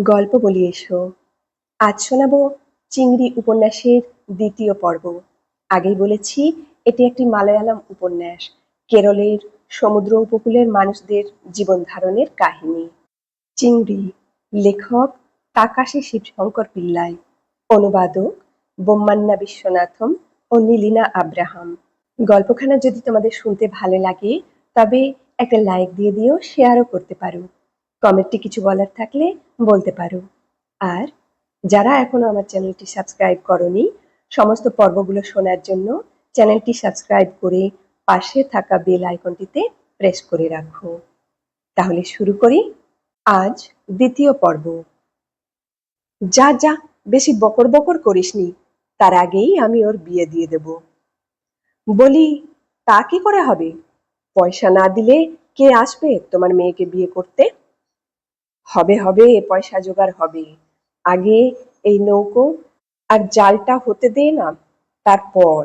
গল্প বলি এসো। আজ শোনাবো চিংড়ি উপন্যাসের দ্বিতীয় পর্ব। আগেই বলেছি, এটি একটি মালায়ালাম উপন্যাস, কেরলের সমুদ্র উপকূলের মানুষদের জীবন ধারণের কাহিনী। চিংড়ি, লেখক তাকাশি শিবশঙ্কর পিল্লাই, অনুবাদক বোম্মান্না বিশ্বনাথম ও নীলিনা আব্রাহাম। গল্পখানা যদি তোমাদের শুনতে ভালো লাগে, তবে একটা লাইক দিয়ে দিও, শেয়ারও করতে পারো। কমেন্টে কিছু বলার থাকলে বলতে পারো। আর যারা এখনও আমার চ্যানেলটি সাবস্ক্রাইব করনি, সমস্ত পর্বগুলো শোনার জন্য চ্যানেলটি সাবস্ক্রাইব করে পাশে থাকা বেল আইকনটিতে প্রেস করে রাখো। তাহলে শুরু করি আজ দ্বিতীয় পর্ব। যা যা বেশি বকর বকর করিসনি, তার আগেই আমি ওর বিয়ে দিয়ে দেব। বলি, তা কি করে হবে? পয়সা না দিলে কে আসবে তোমার মেয়েকে বিয়ে করতে? হবে হবে পয়সা জোগাড় হবে। আগে এই নৌকো আর জালটা হতে দে না, তারপর।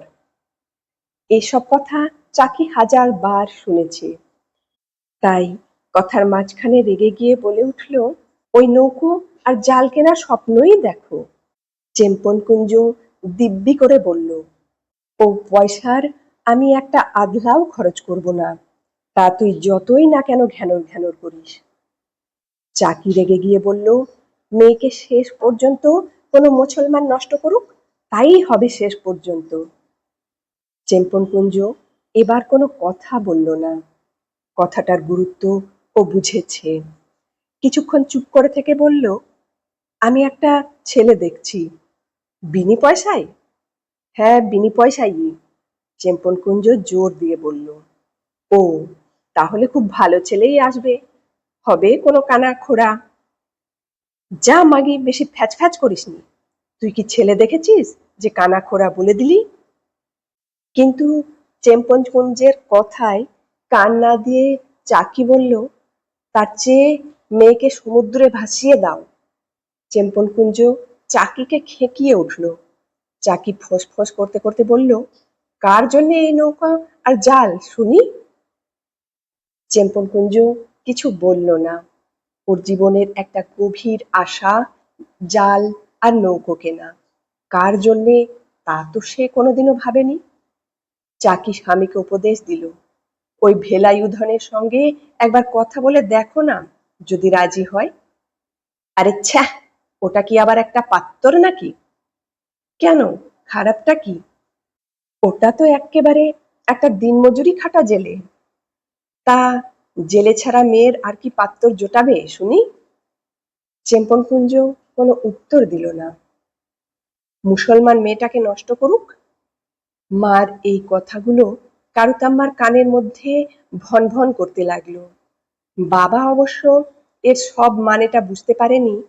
এসব কথা চাকি হাজার বার শুনেছে। তাই কথার মাঝখানে রেগে গিয়ে বলে উঠল, ওই নৌকো আর জাল কেনার স্বপ্নই দেখো। চেম্পন কুঞ্জ দিব্যি করে বলল, ও পয়সার আমি একটা আধলাও খরচ করব না। তা তুই যতই না কেন ঘ্যানর ঘ্যানর করিস। চাকি রেগে গিয়ে বলল, মেয়েকে শেষ পর্যন্ত কোনো মুসলমান নষ্ট করুক? তাই হবে শেষ পর্যন্ত। চেম্পন কুঞ্জ এবার কোনো কথা বলল না। কথাটার গুরুত্ব ও বুঝেছে। কিছুক্ষণ চুপ করে থেকে বলল, আমি একটা ছেলে দেখছি। বিনি পয়সায়? হ্যাঁ বিনি পয়সাই চেম্পনকুঞ্জ জোর দিয়ে বলল, ও, তাহলে খুব ভালো ছেলেই আসবে। হবে কোনো কানা খোড়া যা মাগি বেশি ফ্যাচ ফ্যাচ করিসনি। তুই কি ছেলে দেখেছিস যে কানা খোড়া বলে দিলি? কিন্তু চেম্পন কুঞ্জের কথায় কান না দিয়ে চাকি বলল, তার চেয়ে মেয়েকে সমুদ্রে ভাসিয়ে দাও। চেম্পন কুঞ্জ চাকিকে খেঁকিয়ে উঠল। চাকি ফোঁস ফোঁস করতে করতে বলল, কার জন্য এই নৌকা আর জাল শুনি? চেম্পন কুঞ্জ কিছু বলল না। ওর জীবনের একটা গভীর আশা, জাল আর নৌকো কেনা। কার জন্যে তা তো সে কোনোদিনও ভাবেনি। চাকি স্বামীকে উপদেশ দিল, ওই ভেলায়ুধনের সঙ্গে একবার কথা বলে দেখো না, যদি রাজি হয়। আরে ছ্যা, ওটা কি আবার একটা পাত্তর নাকি? কেন, খারাপটা কি? ওটা তো এক্কেবারে একটা দিনমজুরি খাটা জেলে। তা জেলে ছাড়া মেয়ের আর কি পাত্তর জোটাবে, শুনি? চেম্পন কুঞ্জ কোনো উত্তর দিল না। মুসলমান মেয়েটাকে নষ্ট করুক? মার এই কথাগুলো কারুতাম্মার কানের মধ্যে ভন ভন করতে লাগল। বাবা অবশ্য এর সব মানেটা বুঝতে পারেনি।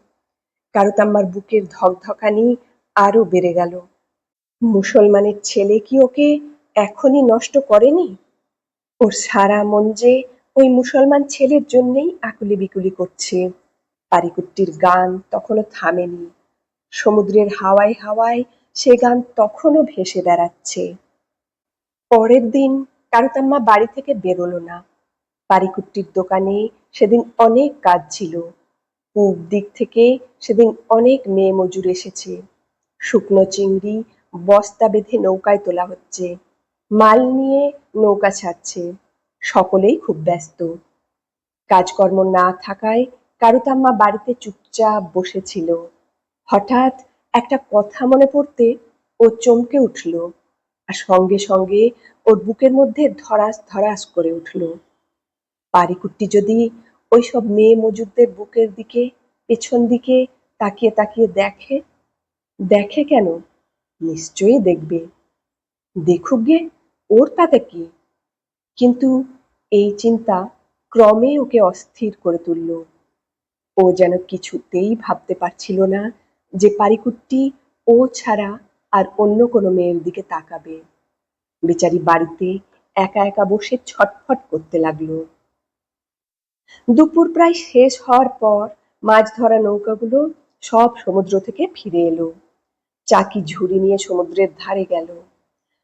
কারুতাম্মার বুকের ধকধকানি আরও বেড়ে গেল। মুসলমানের ছেলে কি ওকে এখনই নষ্ট করেনি? ওর সারা মন যে ওই মুসলমান ছেলের জন্যেই আকুলি বিকুলি করছে। পারিকুট্টির গান তখনও থামেনি। সমুদ্রের হাওয়ায় হাওয়ায় সে গান তখনও ভেসে বেড়াচ্ছে। পরের দিন কারুতাম্মা বাড়ি থেকে বেরোলো না। পারিকুট্টির দোকানে সেদিন অনেক কাজ ছিল। পূব দিক থেকে সেদিন অনেক মেয়ে মজুর এসেছে। শুকনো চিংড়ি, বস্তা বেঁধে নৌকায় তোলা হচ্ছে। মাল নিয়ে নৌকা ছাড়ছে। সকলেই খুব ব্যস্ত। কাজকর্ম না থাকায় কারুতাম্মা বাড়িতে চুপচাপ বসেছিল। হঠাৎ একটা কথা মনে পড়তে ও চমকে উঠল আর সঙ্গে সঙ্গে ওর বুকের মধ্যে ধরাস ধরাস করে উঠল। পারিকুট্টি যদি ওইসব মেয়ে মজুরদের বুকের দিকে, পেছন দিকে তাকিয়ে তাকিয়ে দেখে দেখে কেন? নিশ্চয়ই দেখবে। দেখুক গে, ওর তাতে কি? কিন্তু এই চিন্তা ক্রমে ওকে অস্থির করে তুলল। ও যেন কিছুতেই ভাবতে পারছিল না যে পারিকুট্টি ও ছাড়া আর অন্য কোনো মেয়ের দিকে তাকাবে। বেচারি বাড়িতে একা একা বসে ছটফট করতে লাগল। দুপুর প্রায় শেষ হওয়ার পর মাছ ধরা নৌকাগুলো সব সমুদ্র থেকে ফিরে এলো। চাকি ঝুড়ি নিয়ে সমুদ্রের ধারে গেল।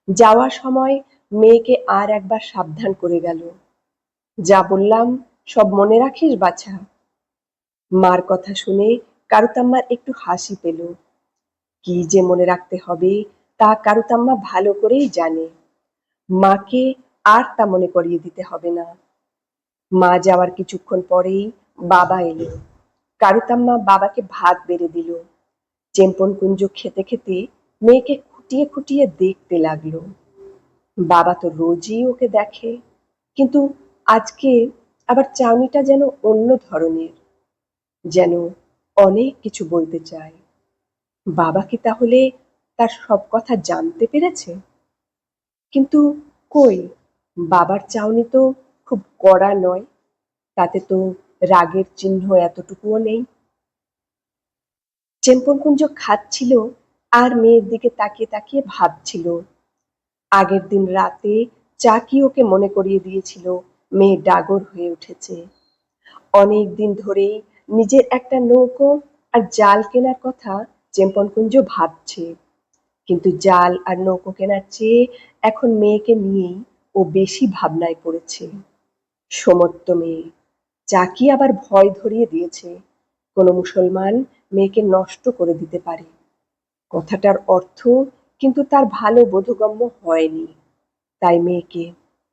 যাওয়ার সময় মেয়েকে আর একবার সাবধান করে গেল। যা বললাম, সব মনে রাখিস বাছা। মার কথা শুনে কারুতাম্মার একটু হাসি পেল। কি যে মনে রাখতে হবে তা কারুতাম্মা ভালো করেই জানে। মাকে আর তা মনে করিয়ে দিতে হবে না। মা যাওয়ার কিছুক্ষণ পরেই বাবা এলো। কারুতাম্মা বাবাকে ভাত বেড়ে দিল। চেম্পন কুঞ্জ খেতে খেতে মেয়েকে খুঁটিয়ে খুঁটিয়ে দেখতে লাগল। বাবা তো রোজই ওকে দেখে, কিন্তু আজকে আবার চাউনিটা যেন অন্য ধরনের, যেন অনেক কিছু বলতে চায়। বাবা কি তাহলে তার সব কথা জানতে পেরেছে? কিন্তু কই, বাবার চাউনি তো খুব কড়া নয়, তাতে তো রাগের চিহ্ন এতটুকুও নেই। চেম্পনকুঞ্জ খাচ্ছিল আর মেয়ের দিকে তাকিয়ে তাকিয়ে ভাবছিল। আগের দিন রাতে চাকি ওকে মনে করিয়ে দিয়েছিল? মেয়ে ডাগর হয়ে উঠেছে। অনেক দিন ধরেই নিজের একটা নৌকো আর জাল কেনার কথা চেম্পনকুঞ্জ ভাবছে। কিন্তু জাল আর নৌকো কেনার চেয়ে এখন মেয়েকে নিয়েই ও বেশি ভাবনায় পড়েছে। সমত্ত মেয়ে, চাকি আবার ভয় ধরিয়ে দিয়েছে। কোনো মুসলমান মেয়েকে নষ্ট করে দিতে পারে। কথাটার অর্থ কিন্তু তার ভালো বোধগম্য হয়নি। তাই মেয়েকে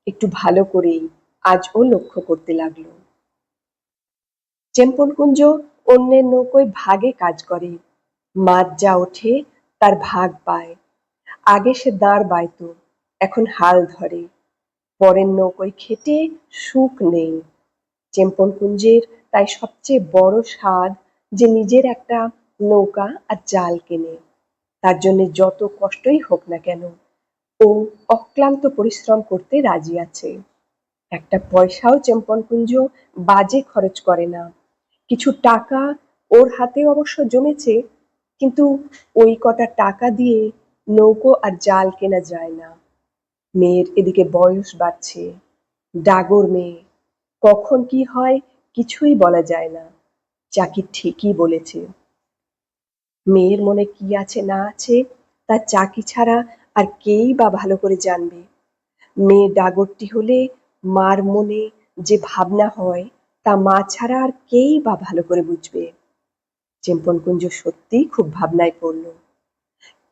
একটু ভালো করেই আজ ও লক্ষ্য করতে লাগল। চেম্পনকুঞ্জ অন্যের নৌকোয় ভাগে কাজ করে। মাছ যা ওঠে তার ভাগ পায়। আগে সে দাঁড় বাইতো, এখন হাল ধরে। পরের নৌকোয় খেটে সুখ নেই। চেম্পনকুঞ্জের তাই সবচেয়ে বড় স্বাদ যে নিজের একটা নৌকা আর জাল কেনে। তার জন্য যত কষ্টই হোক না কেন, ও অক্লান্ত পরিশ্রম করতে রাজি আছে। একটা পয়সাও চেম্পনকুঞ্জ বাজে খরচ করে না। কিছু টাকা ওর হাতে অবশ্য জমেছে, কিন্তু ওই কটা টাকা দিয়ে নৌকো আর জাল কেনা যায় না। মেয়ের এদিকে বয়স বাড়ছে, ডাগর মেয়ে। কখন কি হয় কিছুই বলা যায় না। চাকি ঠিকই বলেছে। মেয়ের মনে কি আছে না আছে তা চাকি ছাড়া আর কেই বা ভালো করে জানবে। মেয়ে ডাগরটি হলে মার মনে যে ভাবনা হয়, তা মা ছাড়া আর কেই বা ভালো করে বুঝবে? চেম্পনকুঞ্জ সত্যিই খুব ভাবনায় পড়ল।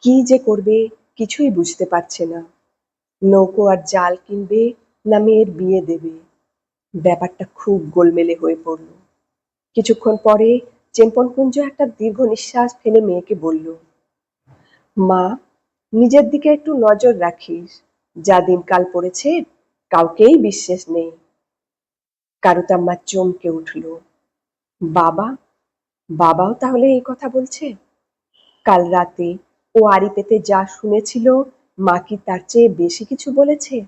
কি যে করবে কিছুই বুঝতে পারছে না। নৌকো আর জাল কিনবে না মেয়ের বিয়ে দেবে। ব্যাপারটা খুব গোলমেলে হয়ে পড়ল। কিছুক্ষণ পরে চেম্পনকুঞ্জ একটা দীর্ঘ নিঃশ্বাস ফেলে মেয়েকে বলল, মা, নিজের দিকে একটু নজর রাখিস। যা দিনকাল পড়েছে কাউকেই বিশ্বাস নেই। কারুতাম্মা চমকে উঠল। বাবা? বাবাও তাহলে এই কথা বলছে? কাল রাতে ও আড়ি পেতে যা শুনেছিল, মা কি তার চেয়ে বেশি কিছু বলেছে?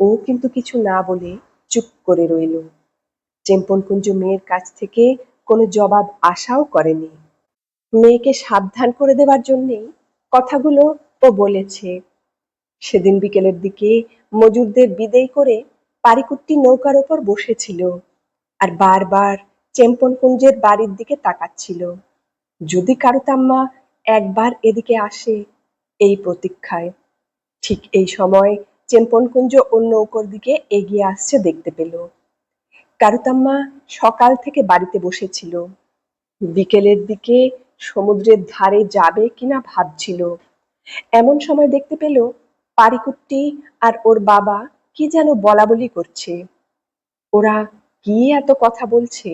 ও কিন্তু কিছু না বলে চুপ করে রইল। চেম্পনকুঞ্জ মেয়ের কাছ থেকে কোনো জবাব আশাও করেনি। মেয়েকে সাবধান করে দেবার জন্যেই কথাগুলো ও বলেছে। সেদিন বিকেলের দিকে মজুরদের বিদেয় করে পারিকুট্টি নৌকার ওপর বসেছিল আর বারবার চেম্পনকুঞ্জের বাড়ির দিকে তাকাচ্ছিল। যদি কারুতাম্মা একবার এদিকে আসে এই প্রতীক্ষায়, ঠিক এই সময় চেম্পনকুঞ্জ ও নৌকোর দিকে এগিয়ে আসছে দেখতে পেল। কারুতাম্মা সকাল থেকে বাড়িতে বসেছিল। বিকেলের দিকে সমুদ্রের ধারে যাবে কিনা ভাবছিল। এমন সময় দেখতে পেল পারিকুট্টি আর ওর বাবা কি যেন বলা বলি করছে। ওরা কি এত কথা বলছে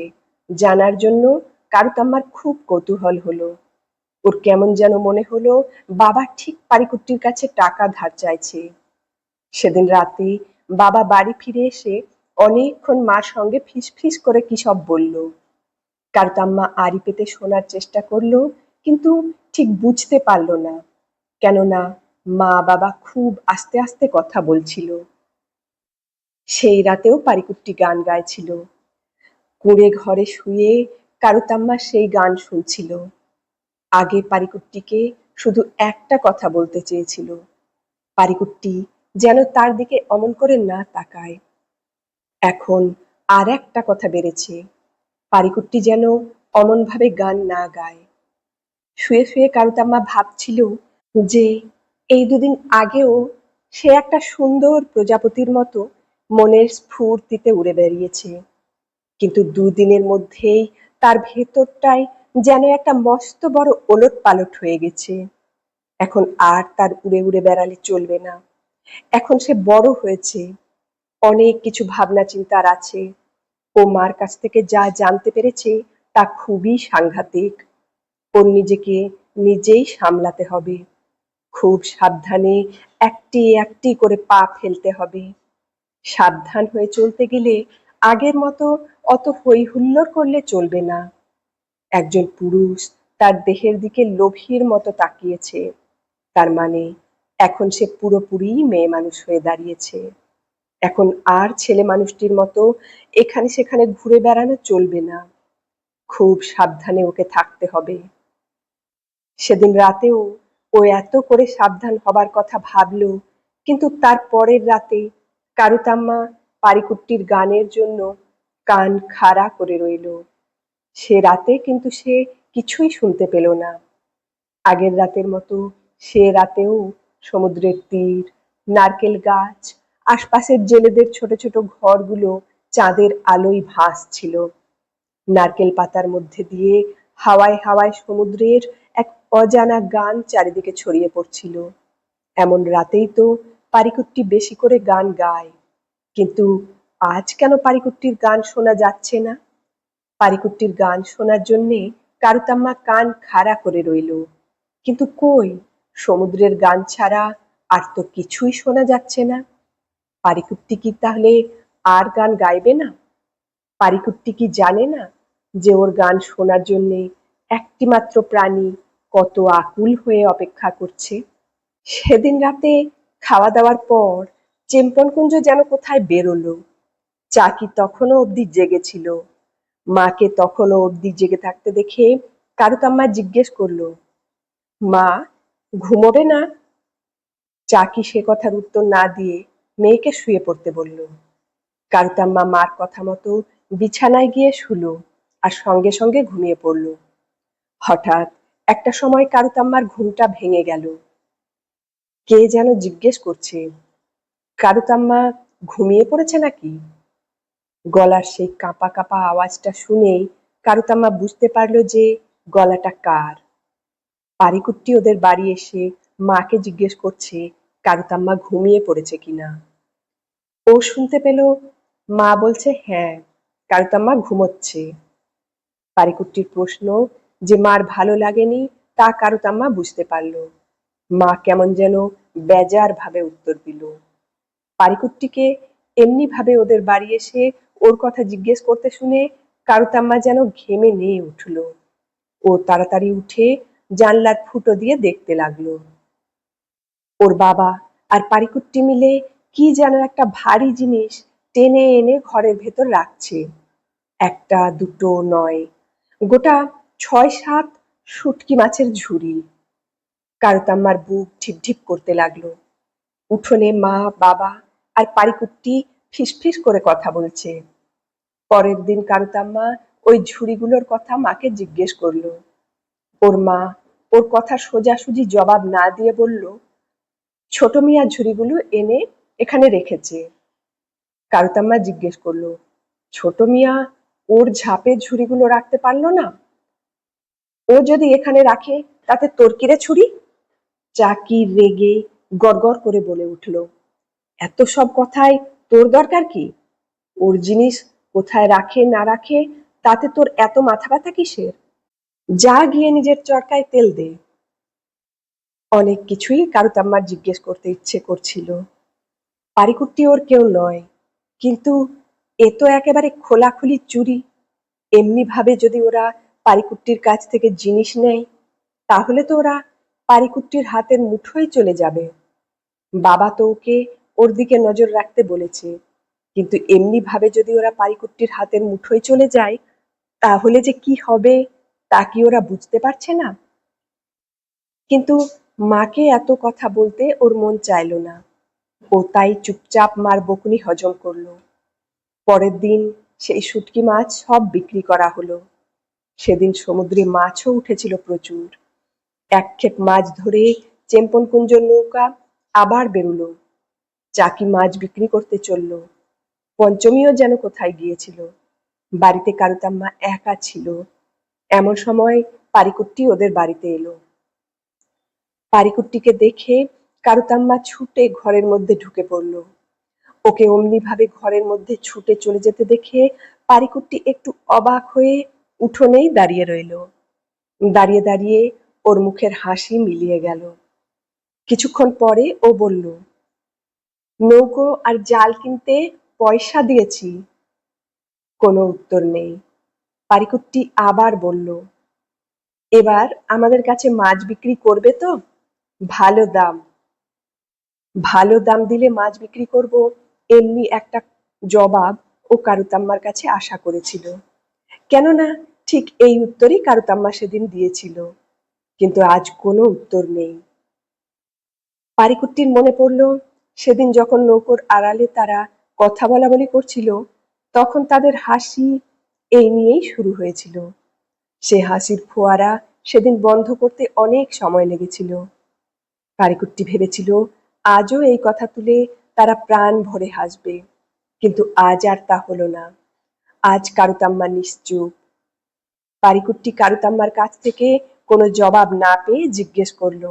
জানার জন্য কারুতাম্মার খুব কৌতূহল হলো। ওর কেমন যেন মনে হলো বাবা ঠিক পারিকুট্টির কাছে টাকা ধার চাইছে। সেদিন রাতে বাবা বাড়ি ফিরে এসে অনেকক্ষণ মার সঙ্গে ফিস ফিস করে কি সব বলল। কারুতাম্মা আড়ি পেতে শোনার চেষ্টা করল, কিন্তু ঠিক বুঝতে পারল না। কেননা মা বাবা খুব আস্তে আস্তে কথা বলছিল। সেই রাতেও পারিকুট্টি গান গাইছিল। কুঁড়ে ঘরে শুয়ে কারুতাম্মা সেই গান শুনছিল। আগে পারিকুট্টিকে শুধু একটা কথা বলতে চেয়েছিল। পারিকুট্টি যেন তার দিকে অমন করে না তাকায়। এখন আর একটা কথা বেড়েছে। পারিকুট্টি যেন অমনভাবে গান না গায়। শুয়ে শুয়ে কারুতাম্মা ভাবছিল যে এই দুদিন আগেও সে একটা সুন্দর প্রজাপতির মতো মনের স্ফূর্তিতে উড়ে বেরিয়েছে কিন্তু দুদিনের মধ্যেই তার ভেতরটায় যেন একটা মস্ত বড় ওলট পালট হয়ে গেছে। এখন আর তার উড়ে উড়ে বেড়ালে চলবে না। এখন সে বড় হয়েছে। অনেক কিছু ভাবনা চিন্তার আছে। ও মার কাছ থেকে যা জানতে পেরেছে তা খুবই সাংঘাতিক। ওর নিজেকে নিজেই সামলাতে হবে। খুব সাবধানে একটি একটি করে পা ফেলতে হবে। সাবধান হয়ে চলতে গেলে আগের মতো অত হই হুল্লোড় করলে চলবে না। একজন পুরুষ তার দেহের দিকে লোভীর মতো তাকিয়েছে। তার মানে এখন সে পুরোপুরি মেয়ে মানুষ হয়ে দাঁড়িয়েছে। এখন আর ছেলে মানুষটির মতো এখানে সেখানে ঘুরে বেড়ানো চলবে না। খুব সাবধানে ওকে থাকতে হবে। সেদিন রাতেও ও এত করে সাবধান হবার কথা ভাবলো, কিন্তু তার পরের রাতে কারুতাম্মা পারিকুট্টির গানের জন্য কান খাড়া করে রইল। সে রাতে কিন্তু সে কিছুই শুনতে পেল না। আগের রাতের মতো সে রাতেও সমুদ্রের তীর, নারকেল গাছ, আশপাশের জেলেদের ছোট ছোট ঘরগুলো চাঁদের আলোয় ভাসছিল। নারকেল পাতার মধ্যে দিয়ে হাওয়ায় হাওয়ায় সমুদ্রের এক অজানা গান চারিদিকে ছড়িয়ে পড়ছিল। এমন রাতেই তো পারিকুট্টি বেশি করে গান গায়। কিন্তু আজ কেন পারিকুট্টির গান শোনা যাচ্ছে না? পারিকুট্টির গান শোনার জন্যে কারুতাম্মা কান খাড়া করে রইল। কিন্তু কই? সমুদ্রের গান ছাড়া আর তো কিছুই শোনা যাচ্ছে না। পারিকুট্টি কি তাহলে আর গান গাইবে না? পারিকুট্টি কি জানে না যে ওর গান শোনার জন্যে একটিমাত্র প্রাণী কত আকুল হয়ে অপেক্ষা করছে। সেদিন রাতে খাওয়া দাওয়ার পর চেম্পনকুঞ্জ যেন কোথায় বেরোলো। চাকি তখনও অবধি জেগেছিল। মাকে তখনও অবধি জেগে থাকতে দেখে কারুতাম্মা জিজ্ঞেস করল, মা, ঘুমোবে না? চাকি সে কথার উত্তর না দিয়ে মেয়েকে শুয়ে পড়তে বলল। কারুতাম্মা মার কথা মতো বিছানায় গিয়ে শুলো আর সঙ্গে সঙ্গে ঘুমিয়ে পড়ল। হঠাৎ একটা সময় কারুতাম্মার ঘুমটা ভেঙে গেল। কে যেন জিজ্ঞেস করছে কারুতাম্মা ঘুমিয়ে পড়েছে নাকি? গলার সেই কাঁপা কাঁপা আওয়াজটা শুনেই কারুতাম্মা বুঝতে পারল যে গলাটা কার। পারিকুট্টি ওদের বাড়ি এসে মাকে জিজ্ঞেস করছে কারুতাম্মা ঘুমিয়ে পড়েছে কিনা? ও শুনতে পেল, মা বলছে হ্যাঁ কারুতাম্মা ঘুমোচ্ছে। পারিকুট্টির প্রশ্ন যে মার ভালো লাগেনি তা কারুতাম্মা বুঝতে পারল। মা কেমন যেন বেজার ভাবে উত্তর দিল। পারিকুট্টিকে এমনি ভাবে ওদের বাড়ি এসে ওর কথা জিজ্ঞেস করতে শুনে কারুতাম্মা যেন ঘেমে নিয়ে উঠল। ও তাড়াতাড়ি উঠে জানলার ফুটো দিয়ে দেখতে লাগল। ওর বাবা আর পারিকুট্টি মিলে কি যেন একটা ভারী জিনিস টেনে এনে ঘরের ভেতর রাখছে। একটা, দুটো, নয়, গোটা ছয় সাত শুটকি মাছের ঝুড়ি। কারুতাম্মার বুক ঢিপ করতে লাগল। উঠোনে মা, বাবা আর পারিকুট্টি ফিসফিস করে কথা বলছে। পরের দিন কারুতাম্মা ওই ঝুড়িগুলোর কথা মাকে জিজ্ঞেস করল। ওর মা ওর কথা সোজাসুজি জবাব না দিয়ে বলল, ছোট মিয়া ঝুড়িগুলো এনে এখানে রেখেছে। কারুতাম্মা জিজ্ঞেস করল, ছোট মিয়া, ওর ঝাপে ঝুড়িগুলো রাখতে পারল না? ও যদি এখানে রাখে, তাতে তোর কিরে ছুরি? চাকি রেগে গড়গড় করে বলে উঠল, এত সব কথায় তোর দরকার কি? ওর জিনিস কোথায় রাখে, না রাখে, তাতে তোর এত মাথা ব্যথা কিসের? যা গিয়ে নিজের চরকায় তেল দে। অনেক কিছুই কারুতাম্মার জিজ্ঞেস করতে ইচ্ছে করছিল। পারিকুট্টি ওর কেউ নয়, কিন্তু এ তো একেবারে খোলাখুলি চুরি। এমনি ভাবে যদি ওরা পারিকুট্টির কাছ থেকে জিনিস নেয় তাহলে তো ওরা পারিকুট্টির হাতের মুঠোয় চলে যাবে। বাবা তো ওকে ওর দিকে নজর রাখতে বলেছে, কিন্তু এমনি ভাবে যদি ওরা পারিকুট্টির হাতের মুঠোয় চলে যায়, তাহলে যে কি হবে তা কি ওরা বুঝতে পারছে না? কিন্তু মাকে এত কথা বলতে ওর মন চাইল না। ও তাই চুপচাপ মার বকুনি হজম করল। পরের দিন সেই শুটকি মাছ সব বিক্রি করা হলো। সেদিন সমুদ্রে মাছও উঠেছিল প্রচুর। এক ক্ষেপ মাছ ধরে চেম্পন কুঞ্জর নৌকা আবার বেরুলো। চাকি মাছ বিক্রি করতে চলল। পঞ্চমীও যেন কোথায় গিয়েছিল। বাড়িতে কারুতাম্মা একা ছিল। এমন সময় পারিকুট্টি ওদের বাড়িতে এলো। পারিকুট্টিকে দেখে কারুতাম্মা ছুটে ঘরের মধ্যে ঢুকে পড়ল। ওকে অমনি ভাবে ঘরের মধ্যে ছুটে চলে যেতে দেখে পারিকুট্টি একটু অবাক হয়ে উঠোনেই দাঁড়িয়ে রইল। দাঁড়িয়ে দাঁড়িয়ে ওর মুখের হাসি মিলিয়ে গেল। কিছুক্ষণ পরে ও বলল, নৌকো আর জাল কিনতে পয়সা দিয়েছি। কোনো উত্তর নেই। পারিকুট্টি আবার বলল, এবার আমাদের কাছে মাছ বিক্রি করবে তো? ভালো দাম। ভালো দাম দিলে মাছ বিক্রি করব? এমনি একটা জবাব ও কারুতাম্মার কাছে আশা করেছিল। কেননা ঠিক এই উত্তরই কারুতাম্মা সেদিন দিয়েছিল। কিন্তু আজ কোনো উত্তর নেই। পারিকুট্টির মনে পড়ল, সেদিন যখন নৌকোর আড়ালে তারা কথা বলা বলি করছিল, তখন তাদের হাসি এই নিয়েই শুরু হয়েছিল। সে হাসির ফোয়ারা সেদিন বন্ধ করতে অনেক সময় লেগেছিল। পারিকুট্টি ভেবেছিল, আজও এই কথা তুলে তারা প্রাণ ভরে হাসবে। কিন্তু আজ আর তা হলো না। আজ কারুতাম্মা নিশ্চুপ। পারিকুট্টি কারুতাম্মার কাছ থেকে কোনো জবাব না পেয়ে জিজ্ঞেস করল,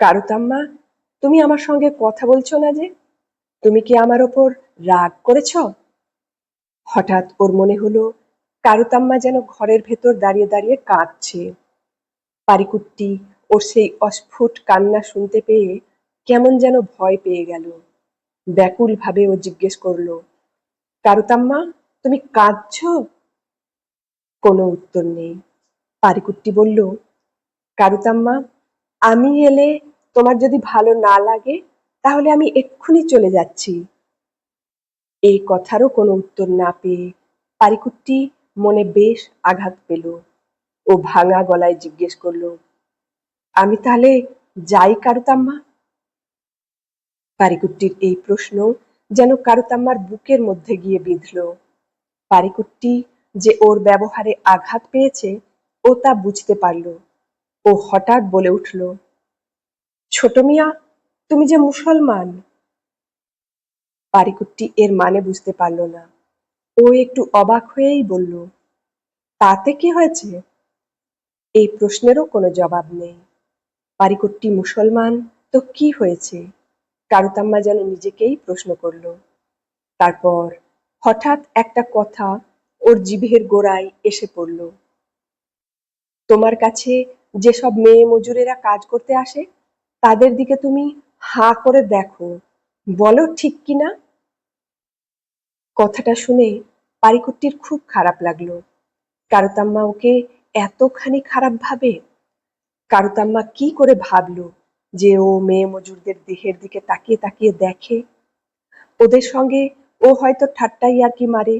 কারুতাম্মা, তুমি আমার সঙ্গে কথা বলছো না যে? তুমি কি আমার ওপর রাগ করেছ? হঠাৎ ওর মনে হলো, কারুতাম্মা যেন ঘরের ভেতর দাঁড়িয়ে দাঁড়িয়ে কাঁদছে। পারিকুট্টি ওর সেই অস্ফুট কান্না শুনতে পেয়ে কেমন যেন ভয় পেয়ে গেল। ব্যাকুল ভাবে ও জিজ্ঞেস করল, কারুতাম্মা তুমি কাঁদছো? কোনো উত্তর নেই। পারিকুট্টি বলল, কারুতাম্মা, আমি এলে তোমার যদি ভালো না লাগে, তাহলে আমি এক্ষুনি চলে যাচ্ছি। এই কথারও কোনো উত্তর না পেয়ে পারিকুট্টি মনে বেশ আঘাত পেল ও ভাঙা গলায় জিজ্ঞেস করল, আমি তাহলে যাই কারুতাম্মা? পারিকুট্টির এই প্রশ্ন যেন কারুতাম্মার বুকের মধ্যে গিয়ে বিঁধল। পারিকুট্টি যে ওর ব্যবহারে আঘাত পেয়েছে ও তা বুঝতে পারল। ও হঠাৎ বলে উঠল, ছোট মিয়া, তুমি যে মুসলমান। পারিকুট্টি এর মানে বুঝতে পারল না। ও একটু অবাক হয়েই বলল, তাতে কি হয়েছে? এই প্রশ্নেরও কোনো জবাব নেই। পারিকুট্টি মুসলমান, তো কি হয়েছে? কারুতাম্মা যেন নিজেকেই প্রশ্ন করল। তারপর হঠাৎ একটা কথা ওর জিভের গোড়ায় এসে পড়ল। তোমার কাছে যেসব মেয়ে মজুরেরা কাজ করতে আসে, তাদের দিকে তুমি হা করে দেখো। বলো ঠিক কিনা কথাটা শুনে পারিকুট্টির খুব খারাপ লাগল। কারুতাম্মা ওকে এতখানি খারাপ ভাবে? কারুতাম্মা কি করে ভাবলো যে ও মেয়ে মজুরদের দেহের দিকে তাকিয়ে তাকিয়ে দেখে? ওদের সঙ্গে ও হয়তো ঠাট্টাই আর কি মারে,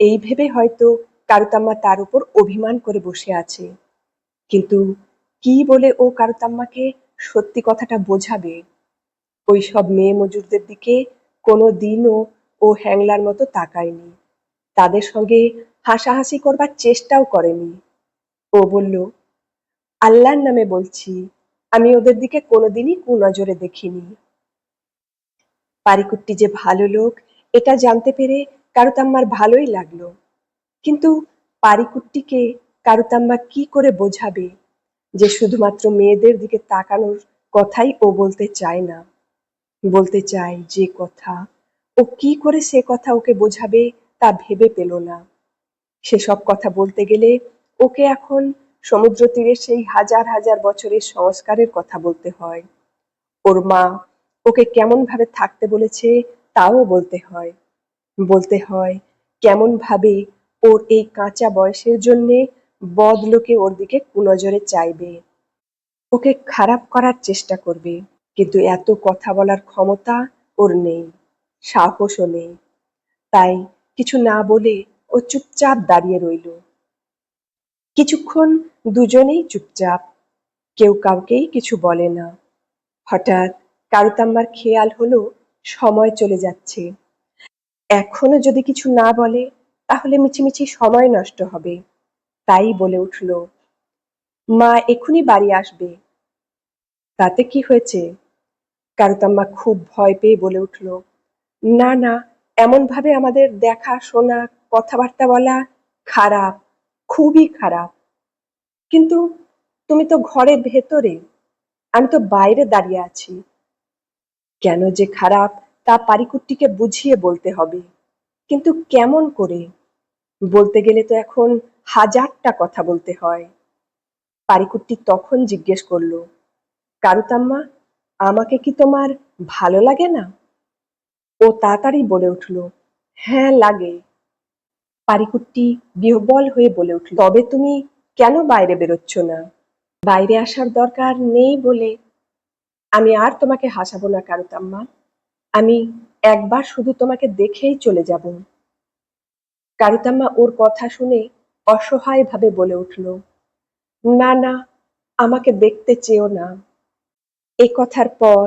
এই ভেবে হয়তো কারুতাম্মা তার উপর অভিমান করে বসে আছে। কিন্তু কি বলে ও কারুতাম্মাকে সত্যি কথাটা বোঝাবে? ওই সব মেয়ে মজুরদের দিকে কোনো দিনও ও হ্যাংলার মতো তাকায়নি। তাদের সঙ্গে হাসাহাসি করবার চেষ্টাও করেনি। ও বলল, আল্লাহর নামে বলছি, আমি ওদের দিকে কোনোদিনই কুনজরে দেখিনি। পারিকুট্টি যে ভালো লোক এটা জানতে পেরে কারুতাম্মার ভালোই লাগল। কিন্তু পারিকুট্টিকে কারুতাম্মা কি করে বোঝাবে যে শুধুমাত্র মেয়েদের দিকে তাকানোর কথাই ও বলতে চায় না? বলতে চায় যে কথা। ও কি করে সে কথা ওকে বোঝাবে তা ভেবে পেল না। সেসব কথা বলতে গেলে ওকে এখন সমুদ্র তীরে সেই হাজার হাজার বছরের সংস্কারের কথা বলতে হয়। ওর মা ওকে কেমন ভাবে থাকতে বলেছে তাও বলতে হয়। বলতে হয় কেমন ভাবে ওর এই কাঁচা বয়সের জন্যে বদলোকে ওর দিকে কুনজরে চাইবে? ওকে খারাপ করার চেষ্টা করবে, কিন্তু এত কথা বলার ক্ষমতা ওর নেই, সাহসও নেই। তাই কিছু না বলে ও চুপচাপ দাঁড়িয়ে রইল। কিছুক্ষণ দুজনেই চুপচাপ, কেউ কাউকেই কিছু বলে না। হঠাৎ কারুতাম্মার খেয়াল হলো সময় চলে যাচ্ছে। এখনও যদি কিছু না বলে, তাহলে মিছিমিছি সময় নষ্ট হবে। তাই বলে উঠল, মা, এখুনি বাড়ি আসবে। তাতে কি হয়েছে? কারুতাম্মা খুব ভয় পেয়ে বলে উঠল, না না এমন ভাবে আমাদের দেখা, শোনা, কথাবার্তা বলা খারাপ, খুবই খারাপ। কিন্তু তুমি তো ঘরের ভেতরে, আমি তো বাইরে দাঁড়িয়ে আছি। কেন যে খারাপ তা পারিকুট্টিকে বুঝিয়ে বলতে হবে। কিন্তু কেমন করে? বলতে গেলে তো এখন হাজারটা কথা বলতে হয়। পারিকুট্টি তখন জিজ্ঞেস করল, কারুতাম্মা, আমাকে কি তোমার ভালো লাগে না? ও তাড়াতাড়ি বলে উঠল হ্যাঁ লাগে। পারিকুট্টি বিহবল হয়ে বলে উঠল, তবে তুমি কেন বাইরে বেরোচ্ছ না? বাইরে আসার দরকার নেই বলে আমি আর তোমাকে হাসাবো না কারুতাম্মা আমি একবার শুধু তোমাকে দেখেই চলে যাব। কারুতাম্মা ওর কথা শুনে অসহায় ভাবে বলে উঠল, না না, আমাকে দেখতে চেও না। এ কথার পর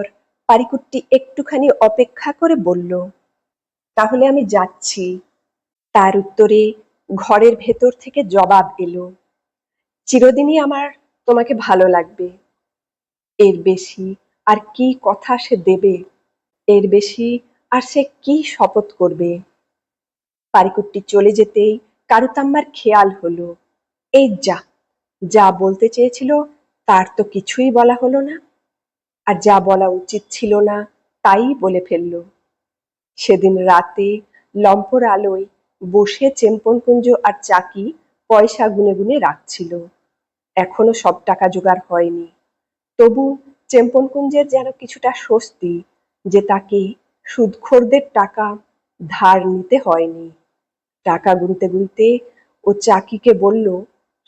পারিকুট্টি একটুখানি অপেক্ষা করে বলল, তাহলে আমি যাচ্ছি। তার উত্তরে ঘরের ভেতর থেকে জবাব এলো, চিরদিনই আমার তোমাকে ভালো লাগবে। এর বেশি আর কি কথা সে দেবে? এর বেশি আর সে কি শপথ করবে? পারিকুট্টি চলে যেতেই কারুতাম্মার খেয়াল হলো। এই যা যা বলতে চেয়েছিল তার তো কিছুই বলা হলো না। আর যা বলা উচিত ছিল না তাই বলে ফেলল। সেদিন রাতে লম্পর আলোয় বসে চেম্পনকুঞ্জ আর চাকি পয়সা গুনে গুনে রাখছিল। এখনও সব টাকা জোগাড় হয়নি। তবু চেম্পনকুঞ্জের যেন কিছুটা স্বস্তি যে তাকে সুদখোরদের টাকা ধার নিতে হয়নি। টাকা গুনতে গুনতে ও চাকিকে বলল,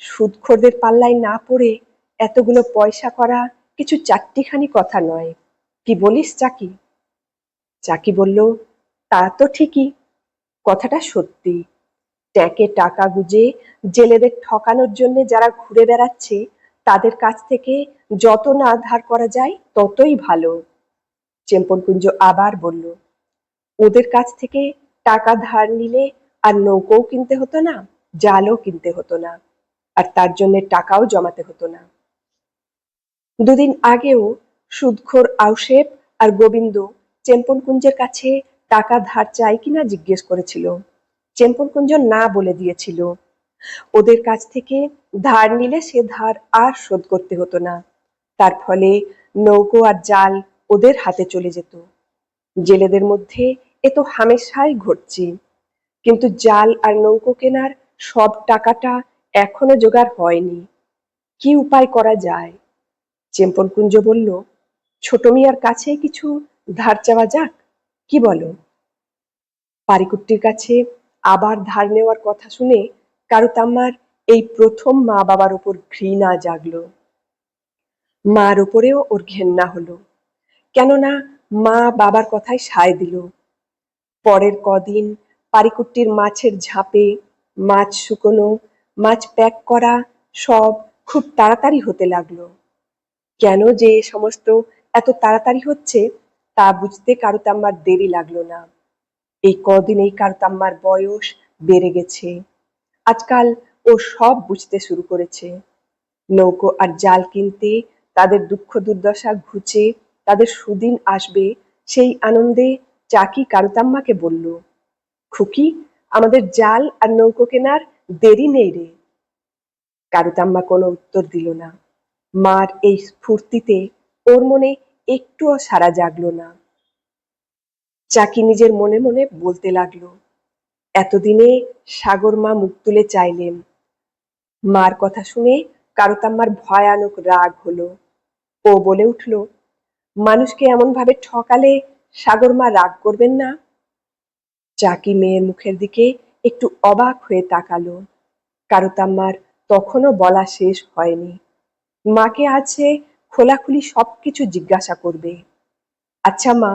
সুদখোরদের পাল্লায় না পড়ে এতগুলো পয়সা করা কিছু চারটিখানি কথা নয়। কি বলিস চাকি? চাকি বলল, তা তো ঠিকই, কথাটা সত্যি। ট্যাকে টাকা গুজে জেলেদের ঠকানোর জন্য যারা ঘুরে বেড়াচ্ছে তাদের কাছ থেকে যত না ধার করা যায়, ততই ভালো। চেম্পনকুঞ্জ আবার বলল, ওদের কাছ থেকে টাকা ধার নিলে আর নৌকোও কিনতে হতো না, জালও কিনতে হতো না, আর তার জন্য টাকাও জমাতে হতো না। দুদিন আগেও সুদখোর আউসেপ আর গোবিন্দ চেম্পনকুঞ্জের কাছে টাকা ধার চাই কিনা জিজ্ঞেস করেছিল। চেম্পনকুঞ্জ না বলে দিয়েছিল, ওদের কাছ থেকে ধার নিলে সে ধার আর শোধ করতে হতো না। তার ফলে নৌকো আর জাল ওদের হাতে চলে যেত। জেলেদের মধ্যে এ তো হামেশাই ঘটছে। কিন্তু জাল আর নৌকো কেনার সব টাকাটা এখনও জোগাড় হয়নি। কি উপায় করা যায়? চেম্পনকুঞ্জ বলল, ছোট মিয়ার কাছে কিছু ধার চাওয়া যাক, কি বলো? পারিকুট্টির কাছে আবার ধার নেওয়ার কথা শুনে কারুতাম্মার এই প্রথম মা বাবার উপর ঘৃণা জাগলো। মার উপরেও ওর ঘেন্না হলো। কেননা মা বাবার কথায় সায় দিল। পরের কদিন পারিকুট্টির মাছের ঝাঁপে মাছ শুকনো, মাছ প্যাক করা সব খুব তাড়াতাড়ি হতে লাগল। কেন যে সমস্ত এত তাড়াতাড়ি হচ্ছে তা বুঝতে কারুতাম্মার দেরি লাগল না। এই কদিন কদিনেই কারুতাম্মার বয়স বেড়ে গেছে। আজকাল ও সব বুঝতে শুরু করেছে। নৌকো আর জাল কিনতে তাদের দুঃখ দুর্দশা ঘুচে, তাদের সুদিন আসবে, সেই আনন্দে চাকি কারুতাম্মাকে বলল, খুকি, আমাদের জাল আর নৌকো কেনার দেরি নেই রে। কারুতাম্মা কোনো উত্তর দিল না। মার এই স্ফূর্তিতে ওর মনে একটুও সারা জাগলো না। চাকি নিজের মনে মনে বলতে লাগল, এতদিনে সাগর মা মুখ তুলে চাইলেন মার কথা শুনে কারুতাম্মার ভয়ানক রাগ হলো। ও বলে উঠল, মানুষকে এমন ভাবে ঠকালে সাগর মা রাগ করবেন না? চাকি মেয়ের মুখের দিকে একটু অবাক হয়ে তাকালো। কারুতাম্মার তখনও বলা শেষ হয়নি। মাকে আছে খোলাখুলি সবকিছু জিজ্ঞাসা করবে। আচ্ছা মা,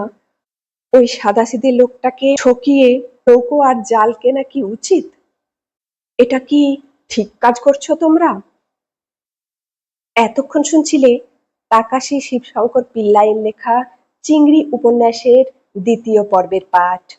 ওই সাদাসিদে লোকটাকে ঠকিয়ে নৌকো আর জাল কেনা কি উচিত? এটা কি ঠিক কাজ করছ তোমরা? এতক্ষণ শুনছিলে তাকাশী শিবশঙ্কর পিল্লাইয়ের লেখা চিংড়ি উপন্যাসের দ্বিতীয় পর্বের পাঠ।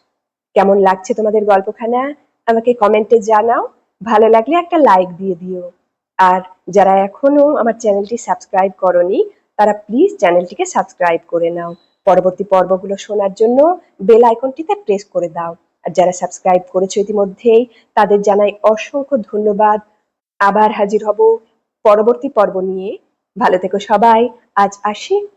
কেমন লাগছে তোমাদের গল্পখানা? আমাকে কমেন্টে জানাও। ভালো লাগলে একটা লাইক দিয়ে দিও। আর যারা এখনও আমার চ্যানেলটি সাবস্ক্রাইব করনি, তারা প্লিজ চ্যানেলটিকে সাবস্ক্রাইব করে নাও। পরবর্তী পর্বগুলো শোনার জন্য বেল আইকনটিতে প্রেস করে দাও। আর যারা সাবস্ক্রাইব করেছ ইতিমধ্যেই, তাদের জানাই অসংখ্য ধন্যবাদ। আবার হাজির হব পরবর্তী পর্ব নিয়ে। ভালো থেকো সবাই। আজ আসি।